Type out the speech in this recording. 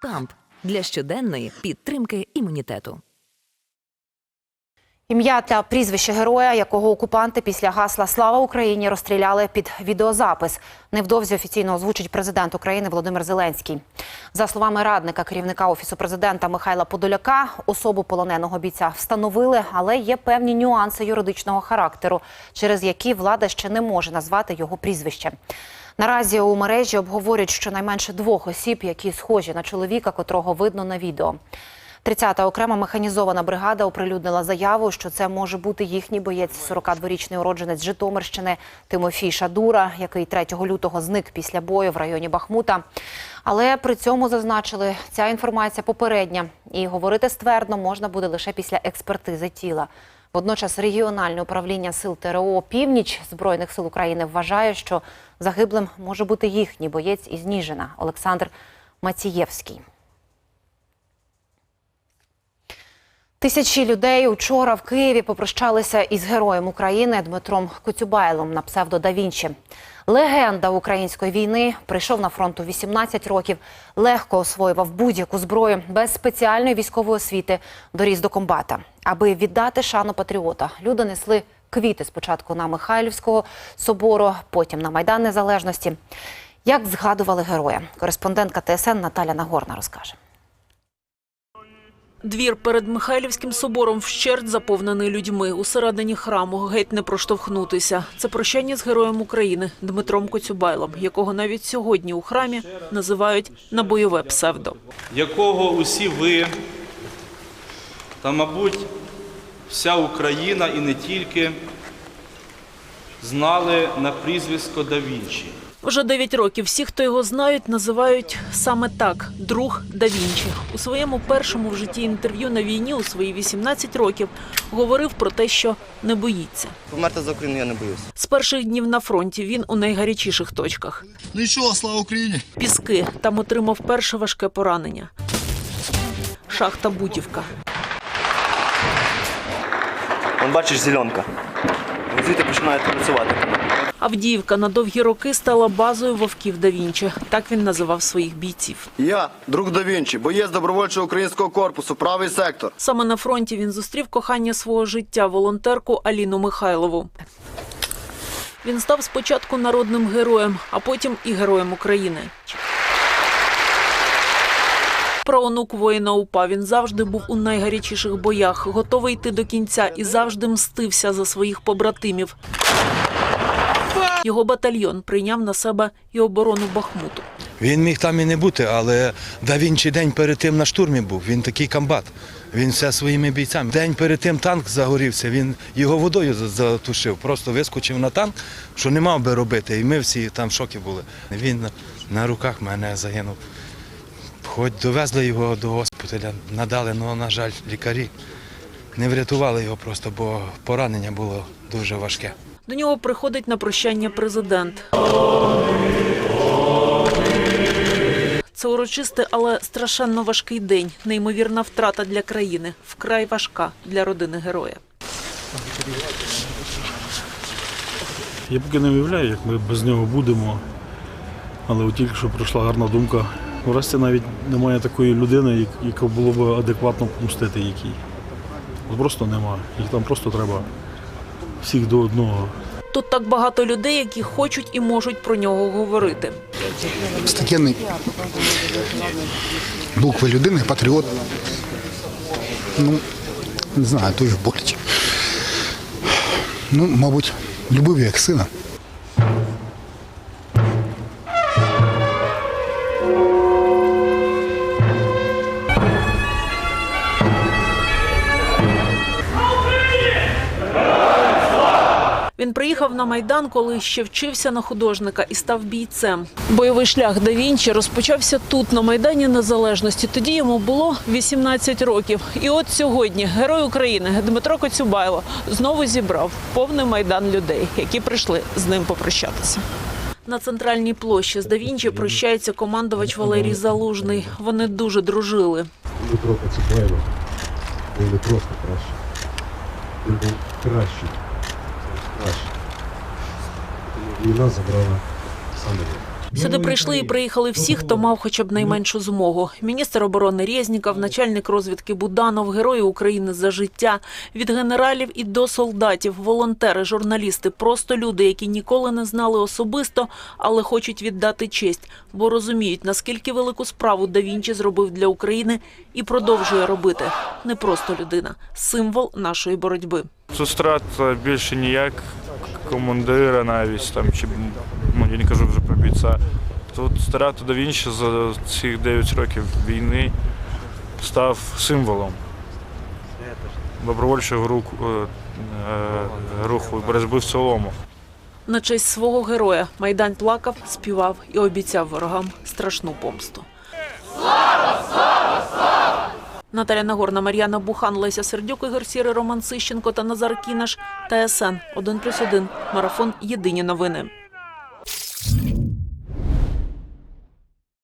Камп для щоденної підтримки імунітету. Ім'я та прізвище героя, якого окупанти після гасла Слава Україні розстріляли під відеозапис. Невдовзі офіційно озвучить президент України Володимир Зеленський. За словами радника керівника офісу президента Михайла Подоляка, особу полоненого бійця встановили, але є певні нюанси юридичного характеру, через які влада ще не може назвати його прізвище. Наразі у мережі обговорюють щонайменше двох осіб, які схожі на чоловіка, котрого видно на відео. 30-та окрема механізована бригада оприлюднила заяву, що це може бути їхній боєць, 42-річний уродженець Житомирщини Тимофій Шадура, який 3 лютого зник після бою в районі Бахмута. Але при цьому зазначили, ця інформація попередня, і говорити ствердно можна буде лише після експертизи тіла. Водночас регіональне управління сил ТРО Північ Збройних сил України вважає, що загиблим може бути їхній боєць із Ніжина Олександр Мацієвський. Тисячі людей учора в Києві попрощалися із героєм України Дмитром Коцюбайлом на псевдо да. Легенда української війни прийшов на фронт у 18 років, легко освоював будь-яку зброю без спеціальної військової освіти доріс до комбата. Аби віддати шану патріота, люди несли квіти спочатку на Михайлівського собору, потім на Майдан Незалежності. Як згадували героя, кореспондентка ТСН Наталя Нагорна розкаже. Двір перед Михайлівським собором вщерть заповнений людьми. Усередині храму геть не проштовхнутися. Це прощання з героєм України Дмитром Коцюбайлом, якого навіть сьогодні у храмі називають на бойове псевдо. якого усі ви та, мабуть, вся Україна і не тільки знали на прізвисько да Вінчі. Вже 9 років всі, хто його знають, називають саме так друг да Вінчі. У своєму першому в житті інтерв'ю на війні у свої 18 років говорив про те, що не боїться. Померти за Україну я не боюся. З перших днів на фронті він у найгарячіших точках. Ну і що, слава Україні! Піски там отримав перше важке поранення. Шахта Бутівка. Вон бачиш зеленка. Звідти починає працювати. Авдіївка на довгі роки стала базою вовків да Вінчі. Так він називав своїх бійців. Я, друг да Вінчі, боєць добровольчого українського корпусу, правий сектор. Саме на фронті він зустрів кохання свого життя, волонтерку Аліну Михайлову. Він став спочатку народним героєм, а потім і героєм України. Праонук воїна УПА. Він завжди був у найгарячіших боях, готовий йти до кінця і завжди мстився за своїх побратимів. Його батальйон прийняв на себе і оборону Бахмуту. Він міг там і не бути, але да Вінчі день перед тим на штурмі був. Він такий комбат. Він все своїми бійцями. День перед тим танк загорівся, він його водою затушив. Просто вискочив на танк, що не мав би робити. І ми всі там в шокі були. Він на, руках мене загинув. Хоч довезли його до госпіталя, надали, але, на жаль, лікарі не врятували його просто, бо поранення було дуже важке. До нього приходить на прощання президент. Це урочистий, але страшенно важкий день. Неймовірна втрата для країни, вкрай важка для родини героя. Я поки не уявляю, як ми без нього будемо. Але от тільки що пройшла гарна думка. Врешті навіть немає такої людини, як- яка було б адекватно помстити якій. Просто нема. Їх там просто треба всіх до одного. Тут так багато людей, які хочуть і можуть про нього говорити. статєнний букви людини, патріот. Ну, не знаю, дуже боляче. Ну, мабуть, любив як сина. Він приїхав на майдан, коли ще вчився на художника і став бійцем. Бойовий шлях да Вінчі розпочався тут, на майдані Незалежності. Тоді йому було 18 років. І от сьогодні герой України Дмитро Коцюбайло знову зібрав повний майдан людей, які прийшли з ним попрощатися. На центральній площі з да Вінчі прощається командувач Валерій Залужний. Вони дуже дружили. Дмитро Коцюбайло був не просто кращий. Він був кращий. Кращий. Війна забрала саме. Сюди прийшли і приїхали всі, хто мав хоча б найменшу змогу. Міністр оборони Резніков, начальник розвідки Буданов, герої України за життя. Від генералів і до солдатів, волонтери, журналісти, просто люди, які ніколи не знали особисто, але хочуть віддати честь, бо розуміють, наскільки велику справу да Вінчі зробив для України і продовжує робити. Не просто людина, символ нашої боротьби. Тут страта більше ніяк командира навіть там чи ну я не кажу вже про бійця. Тут страта да Вінчі за ці 9 років війни став символом добровольчого руху, е, е, руху боротьби в цілому. На честь свого героя Майдан плакав, співав і обіцяв ворогам страшну помсту. Слава! Слава! Слава! Наталя Нагорна, Мар'яна Бухан, Леся Сердюк, Ігор Сірий, Роман Сищенко та Назар Кінаш. ТСН 1+,1. Марафон. Єдині новини.